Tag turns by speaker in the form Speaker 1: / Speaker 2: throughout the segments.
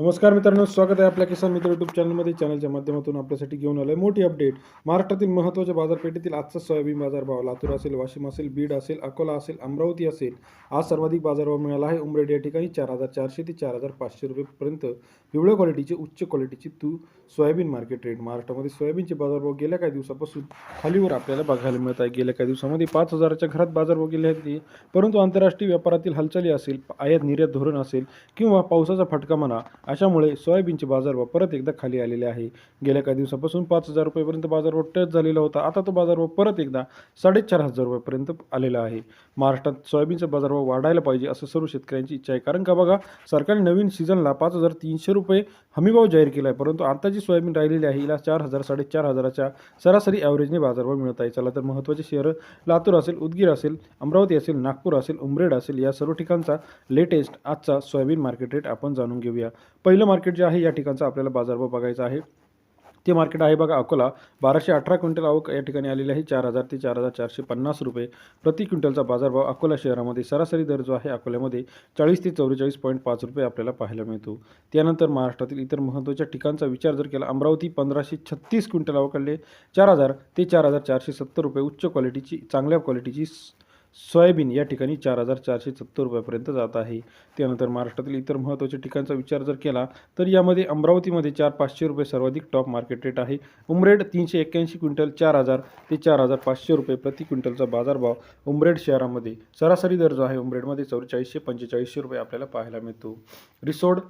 Speaker 1: नमस्कार मित्रांनो स्वागत आहे आपल्या किसान मित्र युट्यूब चॅनलमध्ये चॅनलच्या माध्यमातून आपल्यासाठी घेऊन आलं आहे मोठी अपडेट महाराष्ट्रातील महत्त्वाच्या बाजारपेठेतील आजचा सोयाबीन बाजारभाव लातूर असेल वाशिम असेल बीड असेल अकोला असेल अमरावती असेल आज सर्वाधिक बाजारभाव मिळाला आहे. उमरेड या ठिकाणी चार हजार चारशे ते चार हजार पाचशे रुपयेपर्यंत पिवळ्या क्वालिटीची उच्च क्वालिटीची तू सोयाबीन मार्केट रेट महाराष्ट्रामध्ये सोयाबीनचे बाजारभाव गेल्या काही दिवसापासून खालीवर आपल्याला बघायला मिळत आहे. गेल्या काही दिवसामध्ये पाच हजाराच्या घरात बाजारभाव गेले आहेत परंतु आंतरराष्ट्रीय व्यापारातील हालचाली असेल आयात निर्यात धोरण असेल किंवा पावसाचा फटका म्हणा अशामुळे सोयाबीनचे बाजारभाव परत एकदा खाली आलेले आहे. गेल्या काही दिवसापासून पाच हजार रुपयेपर्यंत बाजारभाव टच झालेला होता. आता तो बाजारभाव परत एकदा साडेचार हजार रुपयेपर्यंत आलेला आहे. महाराष्ट्रात सोयाबीनचा बाजारभाव वाढायला पाहिजे असं सर्व शेतकऱ्यांची इच्छा आहे. कारण का बघा सरकारने नवीन सीझनला पाच हजार तीनशे रुपये हमीभाव जाहीर केला आहे परंतु आता जी सोयाबीन राहिलेली आहे हिला चार हजार साडेचार हजाराच्या सरासरी ॲव्हरेजने बाजारभाव मिळत आहे. चला तर महत्त्वाचे शहरं लातूर असेल उदगीर असेल अमरावती असेल नागपूर असेल उमरेड असेल या सर्व ठिकाणचा लेटेस्ट आजचा सोयाबीन मार्केट रेट आपण जाणून घेऊया. पहिलं मार्केट जे आहे या ठिकाणचा आपल्याला बाजारभाव बघायचा आहे. ते मार्केट आहे बघा अकोला. बाराशे अठरा क्विंटल आवक या ठिकाणी आलेली आहे. चार हजार ते चार हजार चारशे पन्नास रुपये प्रति क्विंटलचा बाजारभाव अकोला शहरामध्ये सरासरी दर जो आहे अकोल्यामध्ये चाळीस ते चौवेचाळीस पॉईंट पाच रुपये आपल्याला पाहायला मिळतो. त्यानंतर महाराष्ट्रातील इतर महत्त्वाच्या ठिकाणचा विचार जर केला अमरावती पंधराशे छत्तीस क्विंटल आवकडले चार हजार ते चार हजार चारशे सत्तर रुपये उच्च क्वालिटीची चांगल्या क्वालिटीची सोयाबीन या ठिकाणी चार हजार चारशे सत्तर रुपयापर्यंत जात आहे. त्यानंतर महाराष्ट्रातील इतर महत्त्वाच्या ठिकाणचा विचार जर केला तर यामध्ये अमरावतीमध्ये चार पाचशे रुपये सर्वाधिक टॉप मार्केट रेट आहे. उमरेड तीनशे एक्क्याऐंशी क्विंटल चार हजार ते चार हजार पाचशे रुपये प्रति क्विंटलचा बाजारभाव उमरेड शहरामध्ये सरासरी दर जो आहे उमरेडमध्ये चौवेचाळीसशे पंचेचाळीसशे रुपये आपल्याला पाहायला मिळतो. रिसोड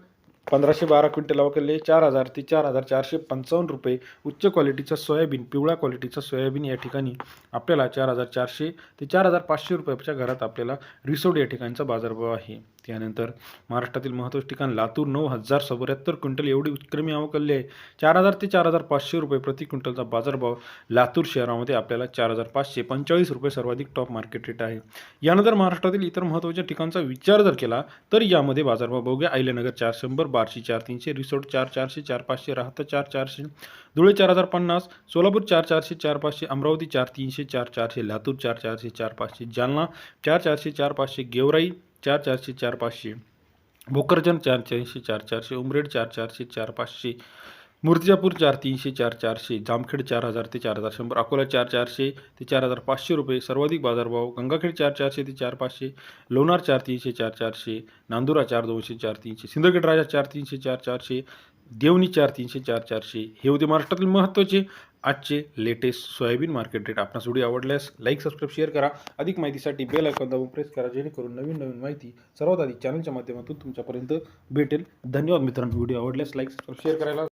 Speaker 1: पंधराशे बारा क्विंटल अवकले चार हजार ते चार हजार चारशे पंचावन्न रुपये उच्च क्वालिटीचा सोयाबीन पिवळ्या क्वालिटीचा सोयाबीन या ठिकाणी आपल्याला चार हजार चारशे ते चार हजार पाचशे रुपयाच्या घरात आपल्याला रिसोड या ठिकाणचा बाजारभाव आहे. त्यानंतर महाराष्ट्रातील महत्त्वाचे ठिकाण लातूर नऊ हजार चौऱ्याहत्तर क्विंटल एवढी उत्क्रमी आवकले आहे. चार हजार ते चार हजार पाचशे रुपये प्रति क्विंटलचा बाजारभाव लातूर शहरामध्ये आपल्याला चार हजार पाचशे पंचेचाळीस रुपये सर्वाधिक टॉप मार्केट रेट आहे. यानंतर महाराष्ट्रातील इतर महत्त्वाच्या ठिकाणचा विचार जर केला तर यामध्ये बाजारभाव बघूया. आयल्यानगर चार शंभर बारशे चार तीनशे रिसोर्ट चार चारशे चार पाचशे राहता चार चारशे धुळे चार हजार पन्नास सोलापूर चार चारशे चार पाचशे अमरावती चार तीनशे चार चारशे लातूर चार चारशे चार पाचशे जालना चार चारशे चार पाचशे गेवराई चार चारशे चार पाचशे. भोकरजन चार चारशे चार चारशे. उमरेड चार चारशे चार पाचशे. मूर्तिजापूर चार तीनशे चार चारशे. जामखेड चार हजार ते चार हजार. शंभर. अकोला चार चारशे ते चार हजार पाचशे रुपये. सर्वाधिक बाजारभाव गंगाखेड चार चारशे ते चार पाचशे. लोणार चार तीनशे चार चारशे. नांदुरा चार दोनशे चार तीनशे. सिंदखेड राजा चार तीनशे चार चारशे. देवणी चार तीनशे चार चारशे. हे होते महाराष्ट्रातील महत्त्वाचे आजचे लेटेस्ट सोयाबीन मार्केट रेट आपणास व्हिडिओ आवडल्यास लाईक सबस्क्राईब शेअर करा. अधिक माहितीसाठी बेल आयकॉन दाबून प्रेस करा जेणेकरून नवीन नवीन माहिती सर्वात आधी चॅनलच्या माध्यमातून तुमच्यापर्यंत भेटेल. धन्यवाद मित्रांनो. व्हिडिओ आवडल्यास लाईक सबस्क्राईब शेअर करायला